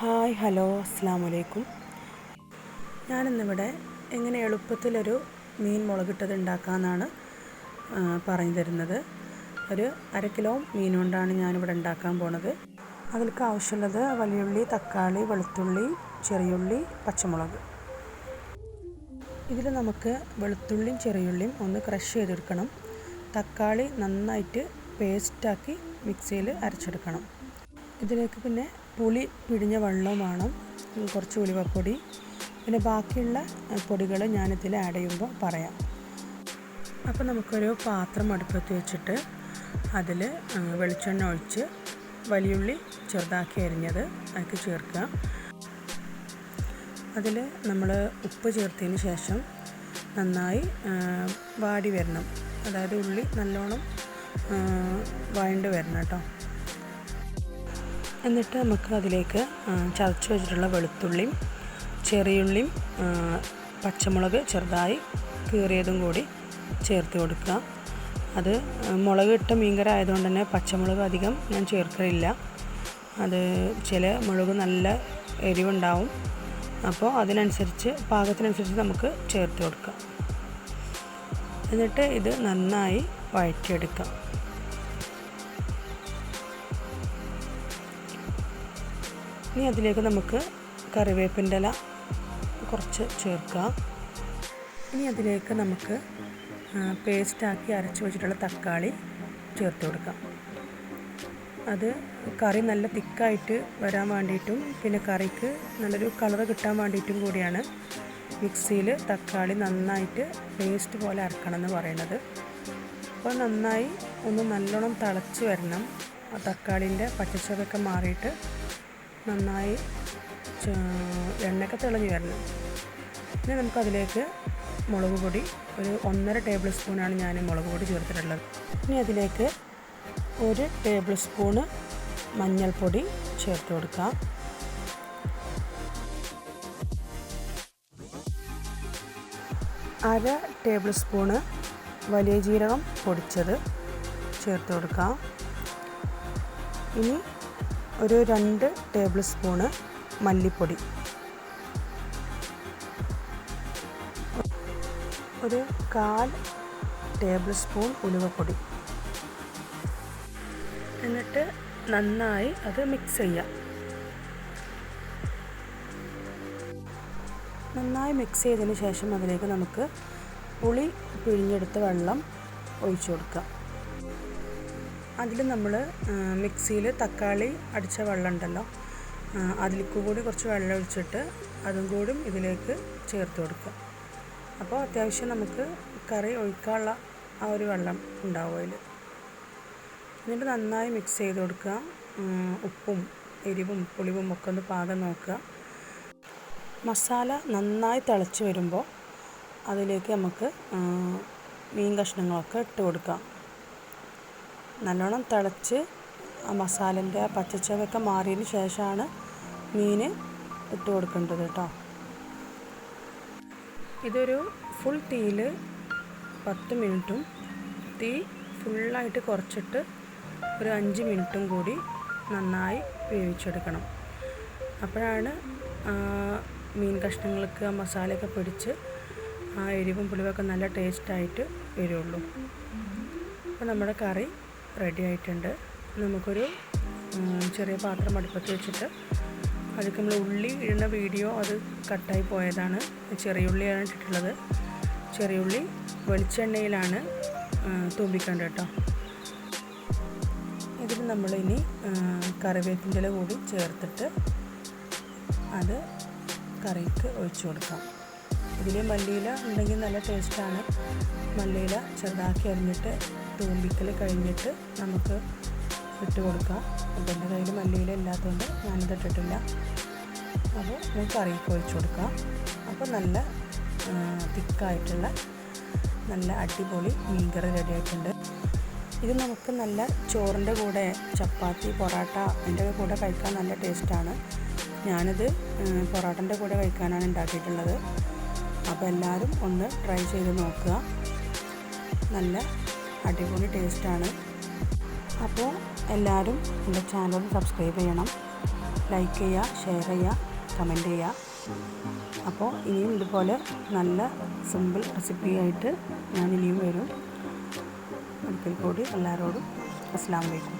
Hi hello അസ്സാം വലൈക്കും ഞാനിന്നിവിടെ എങ്ങനെ എളുപ്പത്തിലൊരു മീൻ മുളകിട്ടത് ഉണ്ടാക്കാമെന്നാണ് പറഞ്ഞു തരുന്നത്. ഒരു അര കിലോ മീൻ കൊണ്ടാണ് ഞാനിവിടെ ഉണ്ടാക്കാൻ പോണത്. അതിലേക്ക് ആവശ്യമുള്ളത് വലിയുള്ളി തക്കാളി വെളുത്തുള്ളി ചെറിയുള്ളി പച്ചമുളക്. ഇതിൽ നമുക്ക് വെളുത്തുള്ളിയും ചെറിയുള്ളിയും ഒന്ന് ക്രഷ് ചെയ്തെടുക്കണം. തക്കാളി നന്നായിട്ട് പേസ്റ്റാക്കി മിക്സിയിൽ അരച്ചെടുക്കണം. ഇതിലേക്ക് പിന്നെ പുളി പിഴിഞ്ഞ വെള്ളവും വേണം കുറച്ച് ഉലുവപ്പൊടി. പിന്നെ ബാക്കിയുള്ള പൊടികൾ ഞാനിതിൽ ആഡ് ചെയ്യുമ്പോൾ പറയാം. അപ്പോൾ നമുക്കൊരു പാത്രം അടുപ്പത്ത് വെച്ചിട്ട് അതിൽ വെളിച്ചെണ്ണ ഒഴിച്ച് വലിയുള്ളി ചെറുതാക്കി അരിഞ്ഞത് അതിലേക്ക് ചേർക്കുക. അതിൽ നമ്മൾ ഉപ്പ് ചേർത്തതിന് ശേഷം നന്നായി വാടി വരണം. അതായത് ഉള്ളി നല്ലോണം വഴണ്ട് വരണം കേട്ടോ. എന്നിട്ട് നമുക്ക് അതിലേക്ക് ചതച്ച് വെച്ചിട്ടുള്ള വെളുത്തുള്ളിയും ചെറിയുള്ളിയും പച്ചമുളക് ചെറുതായി കീറിയതും കൂടി ചേർത്ത് കൊടുക്കുക. അത് മുളക് ഇട്ട മീൻകറി ആയതുകൊണ്ട് തന്നെ പച്ചമുളക് അധികം ഞാൻ ചേർക്കലില്ല. അത് ചില മുളക് നല്ല എരിവുണ്ടാവും. അപ്പോൾ അതിനനുസരിച്ച് പാകത്തിനനുസരിച്ച് നമുക്ക് ചേർത്ത് കൊടുക്കാം. എന്നിട്ട് ഇത് നന്നായി വഴറ്റിയെടുക്കാം. ഇനി അതിലേക്ക് നമുക്ക് കറിവേപ്പിന്റെ ഇല കുറച്ച് ചേർക്കാം ഇനി അതിലേക്ക് നമുക്ക് പേസ്റ്റാക്കി അരച്ച് വെച്ചിട്ടുള്ള തക്കാളി ചേർത്ത് കൊടുക്കാം. അത് കറി നല്ല തിക്കായിട്ട് വരാൻ വേണ്ടിയിട്ടും പിന്നെ കറിക്ക് നല്ലൊരു കളർ കിട്ടാൻ വേണ്ടിയിട്ടും കൂടിയാണ് മിക്സിയിൽ തക്കാളി നന്നായിട്ട് പേസ്റ്റ് പോലെ അരക്കണം എന്ന് പറയുന്നത്. അപ്പോൾ നന്നായി ഒന്ന് നല്ലോണം തിളച്ച് വരണം. ആ തക്കാളിന്റെ പച്ചച്ചൊക്കെ മാറിയിട്ട് നന്നായി എണ്ണയൊക്കെ തെളിഞ്ഞ് വരണം. ഇനി നമുക്കതിലേക്ക് മുളക് പൊടി ഒരു ഒന്നര ടേബിൾ സ്പൂണാണ് ഞാൻ മുളക് പൊടി ചേർത്തിട്ടുള്ളത്. ഇനി അതിലേക്ക് ഒരു ടേബിൾ സ്പൂണ് മഞ്ഞൾപ്പൊടി ചേർത്ത് കൊടുക്കാം. അര ടേബിൾ സ്പൂണ് വലിയ ജീരകം പൊടിച്ചത് ചേർത്ത് കൊടുക്കാം. ഇനി ഒരു രണ്ട് ടേബിൾ സ്പൂണ് മല്ലിപ്പൊടി. ഒരു കാൽ ടേബിൾ സ്പൂൺ ഉലുവപ്പൊടി. എന്നിട്ട് നന്നായി അത് മിക്സ് ചെയ്യാം. നന്നായി മിക്സ് ചെയ്തതിന് ശേഷം അതിലേക്ക് നമുക്ക് പുളി പിഴിഞ്ഞെടുത്ത വെള്ളം ഒഴിച്ചു കൊടുക്കാം. അതിൽ നമ്മൾ മിക്സിയിൽ തക്കാളി അടിച്ച വെള്ളം ഉണ്ടല്ലോ അതിലേക്ക് കൂടി കുറച്ച് വെള്ളം ഒഴിച്ചിട്ട് അതും കൂടി ഇതിലേക്ക് ചേർത്ത് കൊടുക്കുക. അപ്പോൾ അത്യാവശ്യം നമുക്ക് കറി ഒഴിക്കാനുള്ള ആ ഒരു വെള്ളം ഉണ്ടാവും അതിൽ എന്നിട്ട് നന്നായി മിക്സ് ചെയ്ത് കൊടുക്കുക. ഉപ്പും എരിവും പുളിവും ഒക്കെ ഒന്ന് പാകം നോക്കുക. മസാല നന്നായി തിളച്ച് വരുമ്പോൾ അതിലേക്ക് നമുക്ക് മീൻ കഷ്ണങ്ങളൊക്കെ ഇട്ട് കൊടുക്കാം. നല്ലോണം തിളച്ച് ആ മസാലന്റെ ആ പച്ചച്ചവയൊക്കെ മാറിയതിന് ശേഷമാണ് മീൻ ഇട്ട് കൊടുക്കേണ്ടത് കേട്ടോ. ഇതൊരു ഫുൾ തീയിൽ പത്ത് മിനിറ്റും തീ ഫുള്ളായിട്ട് കുറച്ചിട്ട് ഒരു അഞ്ച് മിനിറ്റും കൂടി നന്നായി വേവിച്ചെടുക്കണം. അപ്പോഴാണ് മീൻ കഷ്ണങ്ങൾക്ക് ആ മസാലയൊക്കെ പിടിച്ച് ആ എരിവും പുളിവൊക്കെ നല്ല ടേസ്റ്റായിട്ട് വരുള്ളൂ. അപ്പോൾ നമ്മുടെ കറി റെഡി ആയിട്ടുണ്ട്. നമുക്കൊരു ചെറിയ പാത്രം അടുപ്പത്ത് വെച്ചിട്ട് അതിലേക്ക് നമ്മൾ ഉള്ളി ഇടുന്ന വീഡിയോ അത് കട്ടായി പോയതാണ്. ചെറിയ ഉള്ളിയാണ് ഇട്ടിട്ടുള്ളത്. ചെറിയ ഉള്ളി വെളിച്ചെണ്ണയിലാണ് തൂമ്പിക്കേണ്ടത് കേട്ടോ. ഇതിൽ നമ്മളിനി കറിവേപ്പിന്റെ കൂടി ചേർത്തിട്ട് അത് കറിക്ക് ഒഴിച്ചു കൊടുക്കാം. ഇതിൽ മല്ലിയില ഉണ്ടെങ്കിൽ നല്ല ടേസ്റ്റാണ്. മല്ലിയില ചെറുതാക്കി അരിഞ്ഞിട്ട് തൂമ്പിക്കൽ കഴിഞ്ഞിട്ട് നമുക്ക് ഇട്ട് കൊടുക്കാം. അപ്പോൾ എന്റെ കയ്യിൽ മല്ലിയില ഇല്ലാത്തതുകൊണ്ട് ഞാനിത് ഇട്ടിട്ടില്ല. അപ്പോൾ നമുക്ക് കറിയൊക്കെ ഒഴിച്ചു കൊടുക്കാം. അപ്പോൾ നല്ല തിക്കായിട്ടുള്ള നല്ല അടിപൊളി മീൻകറി റെഡി ആയിട്ടുണ്ട്. ഇത് നമുക്ക് നല്ല ചോറിന്റെ കൂടെ ചപ്പാത്തി പൊറോട്ട അതിന്റെ കൂടെ കഴിക്കാൻ നല്ല ടേസ്റ്റാണ്. ഞാനിത് പൊറോട്ടന്റെ കൂടെ കഴിക്കാനാണ് ഉണ്ടാക്കിയിട്ടുള്ളത്. അപ്പോൾ എല്ലാവരും ഒന്ന് ട്രൈ ചെയ്ത് നോക്കുക. നല്ല അടിപൊളി ടേസ്റ്റാണ് അപ്പോൾ എല്ലാവരും എന്റെ ചാനൽ സബ്സ്ക്രൈബ് ചെയ്യണം. ലൈക്ക് ചെയ്യുക ഷെയർ ചെയ്യുക കമന്റ് ചെയ്യുക. അപ്പോൾ ഇനിയും ഇതുപോലെ നല്ല സിമ്പിൾ റെസിപ്പി ആയിട്ട് ഞാൻ ഇനിയും വരും. ഒരിക്കൽ കൂടി എല്ലാവരോടും അസ്സാം വലൈക്കും